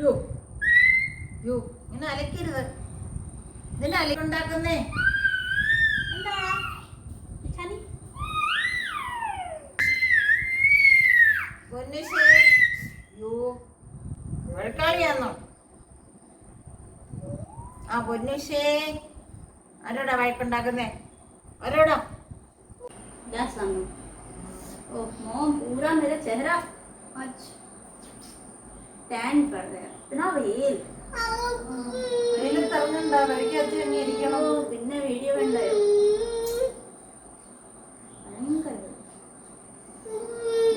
യോ യോ ഇങ്ങനെ അലക്കരുത് ഇതിന്റെ അലക്കുണ്ടാക്കുന്നേ എന്താ ഇച്ചാനി പൊന്നുഷേ യോ വഴക്കാളിയാന്നോ ആ പൊന്നുഷേ ആരോടാ വഴക്കുണ്ടാക്കുന്നേ ആരോടാ क्या सांगू ओ मॉम पूरा मेरा चेहरा आज टैन पड़ गया इतना वेल വെയിലത്തിറങ്ങണ്ട വഴിക്കകത്ത് തന്നെ ഇരിക്കണം ഓ പിന്നെ വീഡിയോ കണ്ടായോ ഭയങ്കര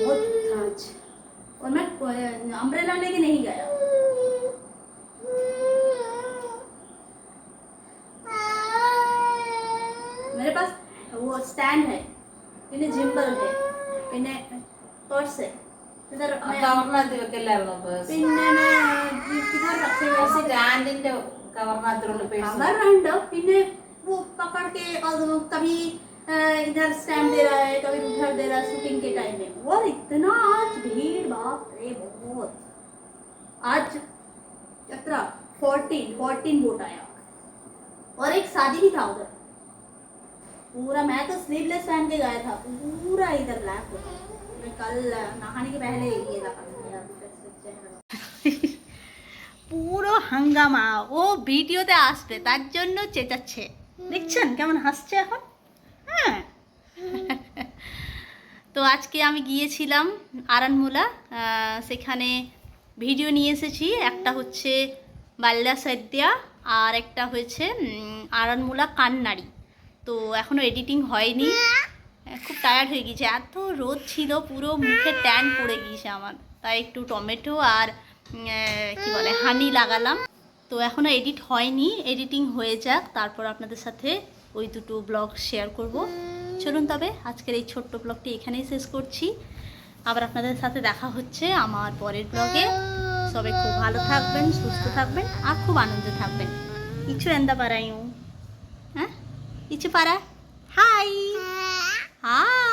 बहुत था आज और मैं अम्ब्रेला लेके नहीं गया मेरे पास वो स्टैंड है പിന്നെ ജിംബൽ है പിന്നെ पर्स है इधर ആ मैं കവറിനകത്ത് വെക്കല്ലായിരുന്നോ പേഴ്സ് പിന്നെ मैं किधर रखे हुए ऐसे സ്റ്റാൻഡിന്റെ കവറിനകത്തുള്ള പേഴ്സ് कवर रंड പിന്നെ वो पकड़ के और वो कभी अ, इधर स्टैंड दे रहा है कभी उधर दे रहा है शूटिंग के टाइम में और इतना आज भीड़ बाप रे बहुत आज कितना फोर्टीन फोर्टीन वोट आया और एक शादी भी था उधर पूरा मैं तो स्लीवलेस पहन के गया था पूरा इधर ब्लैक हो পুরো হাঙ্গামা ও ভিডিওতে আসবে তার জন্য চেঁচাচ্ছে দেখছেন কেমন হাসছে এখন হ্যাঁ তো আজকে আমি গিয়েছিলাম আরানমুলা সেখানে ভিডিও নিয়ে এসেছি একটা হচ্ছে বাল্লা সদ্যা আর একটা হয়েছে আরানমুলা কান্নাড়ি তো এখনও এডিটিং হয়নি খুব টায়ার্ড হয়ে গিয়েছে এত রোদ ছিল, পুরো মুখে ট্যান পড়ে গিয়েছে আমার। তাই একটু টমেটো আর কি বলে হানি লাগালাম। তো এখনও এডিট হয়নি এডিটিং হয়ে যাক। তারপর আপনাদের সাথে ওই দুটো ব্লগ শেয়ার করব। চলুন তবে, আজকের এই ছোট্ট ব্লগটি এখানেই শেষ করছি। আবার আপনাদের সাথে দেখা হচ্ছে আমার পরের ব্লগে সবাই খুব ভালো থাকবেন, সুস্থ থাকবেন আর খুব আনন্দে থাকবেন। কিছু এন্দা পারাইও হ্যাঁ? ইচ্ছু পারা হাই! Ah.